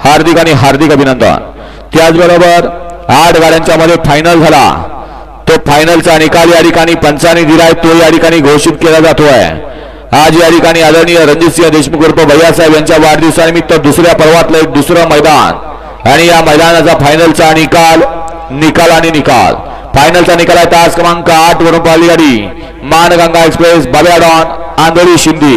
हार्दिक आणि हार्दिक अभिनंदन. त्याचबरोबर आठ गाड्यांच्या मध्ये फायनल झाला. तो फायनलचा निकाल या ठिकाणी पंचाने दिलाय. तो या ठिकाणी घोषित केला जातोय. आज या ठिकाणी आदरणीय रणजितसिंह देशमुख उर्फ भैयासाहेब यांच्या वाढदिवसानिमित्त दुसऱ्या पर्वातलं एक दुसरं मैदान. आणि या मैदानाचा फायनलचा निकाल निकाल आणि निकाल. फायनलचा निकाल आहे तास क्रमांक आठ वरून पाहिली गाडी. मानगंगा एक्सप्रेस बब्याडॉन आंधळी शिंदे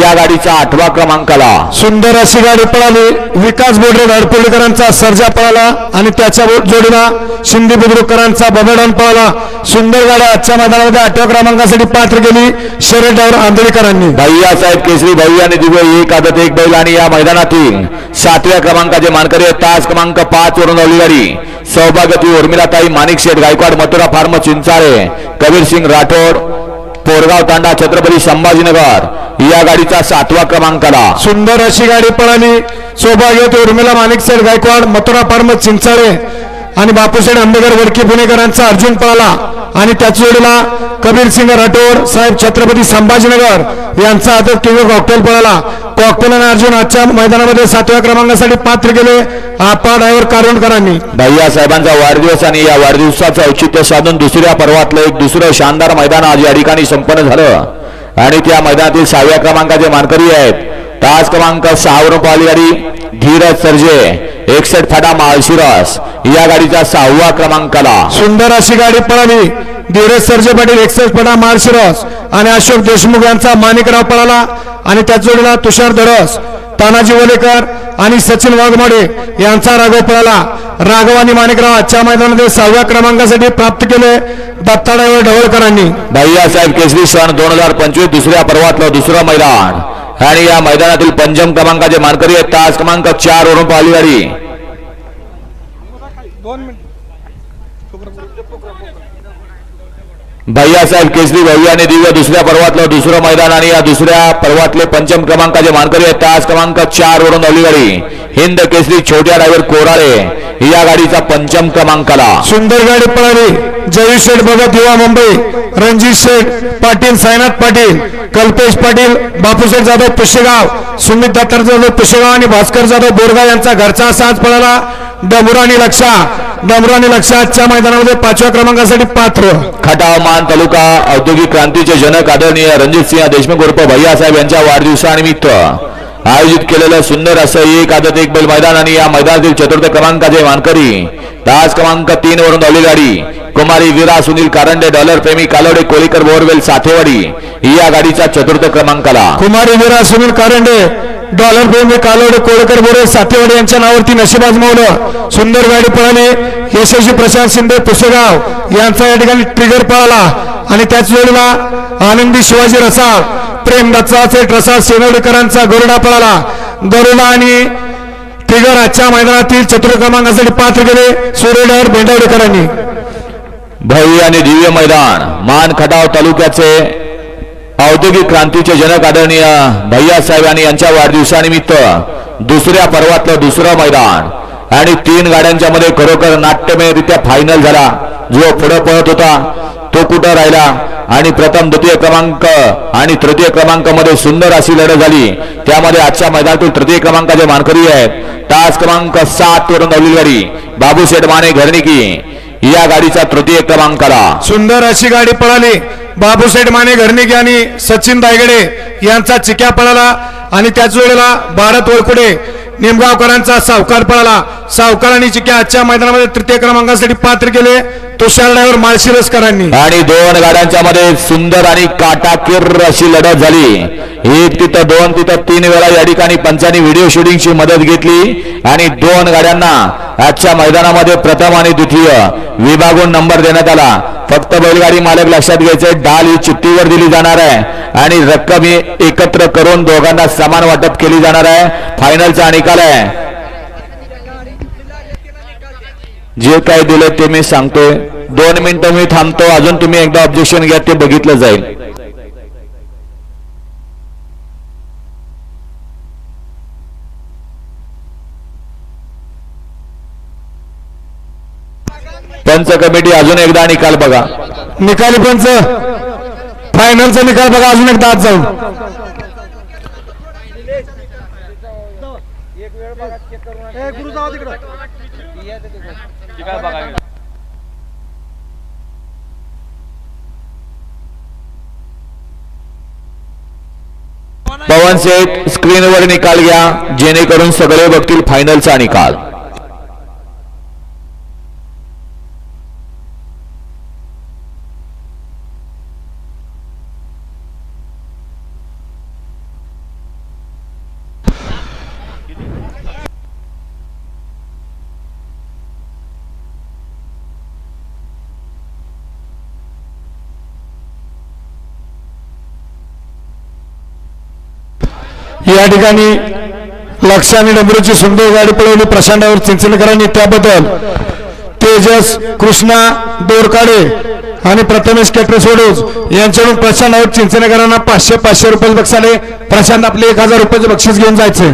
या गाडीचा आठवा क्रमांकाला सुंदर अशी गाडी पळाली. विकास बोडरे धाडपोलीकरांचा सर्जा पळाला आणि त्याच्या जोडीला शिंदे बुद्रुकरांचा बबेडॉन पळाला. सुंदर गाड्या आजच्या मैदानामध्ये आठव्या क्रमांकासाठी पात्र गेली शर्यत ड्रायव्हर आंधळीकरांनी. भैया साहेब केसरी भैया आणि दिव्य एक आदत एक बैल आणि या मैदानातील सातव्या क्रमांकाचे मानकरी. तास क्रमांक पाच वरून आवली गाडी. सौभाग्यवती उर्मिलाताई माणिक शेठ गायकवाड मथुरा फार्म चिंचाळे कबीर सिंग राठोड पोरगाव तांडा छत्रपती संभाजीनगर. या गाडीचा सातवा क्रमांकाला सुंदर अशी गाडी पळाली. सौभाग्यवती उर्मिला माणिक सर गायकवाड मथुरा फार्म चिंचाळे आणि बापूसाहेब आंबेकर वडकी पुणेकरांचा अर्जुन पळाला. आणि त्याच जोडीला कबीर सिंग राठोड साहेब छत्रपती संभाजीनगर यांचा आदर किंग कॉकटेल पळाला. कॉकटेल आणि अर्जुन आजच्या मैदानामध्ये सातव्या क्रमांकासाठी पात्र गेले. आपा ड्रायव्हर कारणकरांनी भैया साहेबांचा वाढदिवस आणि या वाढदिवसाचं औचित्य साधून दुसऱ्या पर्वातलं एक दुसरं शानदार मैदान आज या ठिकाणी संपन्न झालं. आणि त्या मैदानातील सहाव्या क्रमांकाचे मानकरी आहेत. तास क्रमांक सहावरून पाहिली गाडी धीरज सर्जे. एकसठ फाटा माळशिरस. या गाडीचा सहावा क्रमांकाला. सुंदर अशी गाडी पळाली. धीरज सर्जे पाटील एकसष्ट पटा मार्शिरस आणि अशोक देशमुख यांचा माणिकराव पळाला आणि त्याच जोडीला तुषार धडस तानाजी वलेकर आणि सचिन वाघमोडे यांचा राघव पळाला. राघव आणि माणिकराव आजच्या मैदानामध्ये सहाव्या क्रमांकासाठी प्राप्त केले दत्ताडावर ढवळकरांनी. भैया साहेब केसरी सन दोन हजार पंचवीस दुसऱ्या पर्वातलं दुसरं मैदान. आणि या मैदानातील पंचम क्रमांकाचे मानकरी आहेत. तास क्रमांक चार वरून पाहिली गाडी. भैयासाहेब केसरी भैयाने दिव्य दुसऱ्या पर्वातलं दुसरं मैदान आणि या दुसऱ्या पर्वातले पंचम क्रमांकाचे मानकरी आहेत. तास क्रमांक चार वरून आवली गाडी हिंद केसरी छोट्या ड्रायव्हर कोराळे या गाडीचा पंचम क्रमांकाला. सुंदर गाडी पळाली. जयू शेठ भगत युवा मुंबई. रणजित शेठ पाटील साईनाथ पाटील कल्पेश पाटील बापूशेठ जाधव पुशेगाव सुमित दत्तर जाधव पुशेगाव आणि भास्कर जाधव बोरगाव यांचा घरचा साज पळाला. डमराणी लक्षा डमराणी लक्षा आजच्या मैदानामध्ये पाचव्या क्रमांकासाठी पात्र. खटाव मान तालुका औद्योगिक क्रांतीचे जनक आदरणीय रणजित सिंह देशमुख उर्फ भैयासाहेब यांच्या वाढदिवसानिमित्त आयोजित केलेलं सुंदर असं एक आदत एक बैल मैदान आणि या मैदानातील चतुर्थ क्रमांकाचे मानकरी तास क्रमांक तीन वरून धावली गाडी कुमारी विरा सुनील कारंडे डॉलर प्रेमी कालोडे कोळीकर बोरवेल साथेवाडी या गाडीचा चतुर्थ क्रमांकाला. कुमारी वीरा सुनील कारंडे डॉलर प्रेमी कालोडे कोळकर बरोबर सातेवाडी यांच्या नावावरती नशीब आजमावलं सुंदर गाडी पळाली. यशस्वी प्रशांत शिंदे पुसेगाव यांचा या ठिकाणी ट्रिगर पळाला. आणि त्याच वेळेला आनंदी शिवाजी रसाळ प्रेम दत्ताचे रसाळ सेनवडेकरांचा गरुडा पळाला. गरुडा आणि ट्रिगर आजच्या मैदानातील चतुर्थ क्रमांकासाठी पात्र गेले सूर्यडर भेंडावडेकरांनी भव्य आणि दिव्य मैदान मान खटाव तालुक्याचे औद्योगिक क्रांतीचे जनक आदरणीय भैयासाहेब आणि यांच्या वाढदिवसानिमित्त दुसऱ्या पर्वातलं दुसरं मैदान. आणि तीन गाड्यांच्या मध्ये खरोखर नाट्यमयरित्या फायनल झाला. जो पुढे पळत होता तो कुठं राहिला? आणि प्रथम द्वितीय क्रमांक आणि तृतीय क्रमांकामध्ये सुंदर अशी लढत झाली. त्यामध्ये आजच्या मैदानातील तृतीय क्रमांकाचे मानकरी आहेत. तास क्रमांक सात वरून धावलेली गाडी बाबूशेठ माने घरणिकी. या गाडीचा तृतीय क्रमांकाला. सुंदर अशी गाडी पळाली. बाबूसेठ माने घरणिक आणि सचिन दायगडे यांचा चिक्या पळाला आणि त्याच वेळेला भारत ओळखुडे निमगावकरांचा सावकार पळाला. सावकार आणि चिक्या आजच्या मैदानामध्ये तृतीय क्रमांकासाठी पात्र केले. तुषार ड्रायव्हर माळशिरसकरांनी आणि दोन गाड्यांच्या मध्ये सुंदर आणि काटाकीर अशी लढत झाली. एक तिथं दोन तिथं तीन वेळा या ठिकाणी पंचांनी व्हिडिओ शूटिंगची मदत घेतली. आणि दोन गाड्यांना आजच्या मैदानामध्ये प्रथम आणि द्वितीय विभागून नंबर देण्यात आला. फक्त बैलगाडी मालक लक्षात घ्यायचे डाल ही चिठ्ठीवर दिली जाणार आहे आणि रक्कम ही एकत्र करून दोघांना समान वाटप केली जाणार आहे. फायनलचा निकाल आहे. जे काय दिलं ते मी सांगतोय. दोन मिनिटं मी थांबतो अजून तुम्ही एकदा ऑब्जेक्शन घ्या ते बघितलं जाईल. पंच कमिटी अजून एकदा निकाल बघा. निकाली पंच. फायनलचा निकाल बघा अजून एकदा आज जाऊन. पवन सेठ स्क्रीनवर निकाल घ्या जेणेकरून सगळे बघतील फायनलचा निकाल. या ठिकाणी लक्ष आणि डबरूची सुंदर गाडी पळवली. प्रशांतावर चिंचणकरांनी. त्याबद्दल तेजस कृष्णा दोरकाडे आणि प्रथमेश केटर सोडूज यांच्याकडून प्रशांत आऊट चिंचणकरांना पाचशे पाचशे रुपये बक्षीस प्रशांत आपले एक हजार रुपयाचे बक्षीस घेऊन जायचे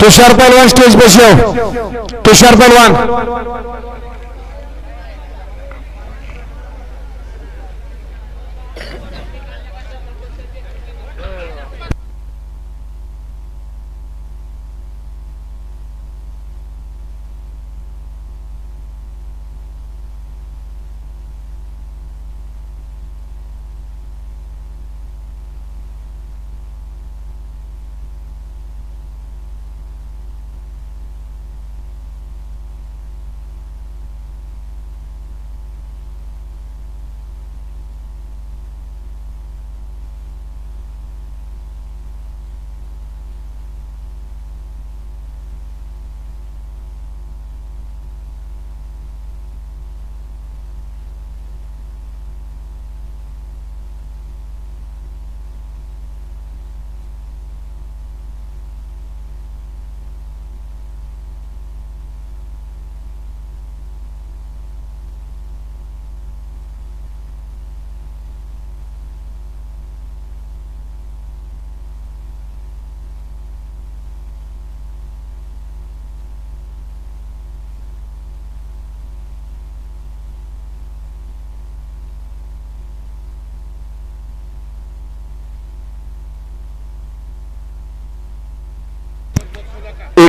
तुषार पहलवान स्टेज पे तुषार पहलवान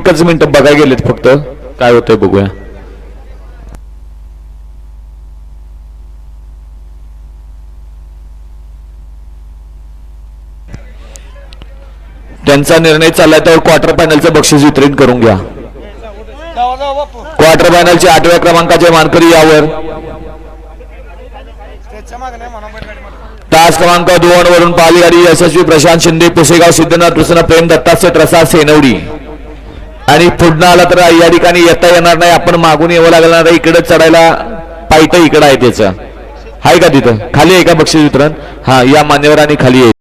एकच मिनिट बघा गेलेत फक्त. काय होतंय बघूया. त्यांचा निर्णय चाललाय तर क्वार्टर फायनलचं बक्षीस वितरित करून घ्या. क्वार्टर फायनलचे आठव्या क्रमांकाचे मानकरी यावर. तास क्रमांक दोन वरून पाली गाडी यशस्वी प्रशांत शिंदे पुसेगाव सिद्धनाथ प्रसन्न प्रेम दत्ताचे रसा सेनवडी. आणि पुढनं आला तर या ठिकाणी येता येणार नाही. आपण मागून यावं लागणार नाही. इकडे चढायला पायथं इकडं आहे त्याचं. आहे का तिथं? खाली आहे का बक्षीस वितरण? हा या मान्यवरांनी खाली आहे.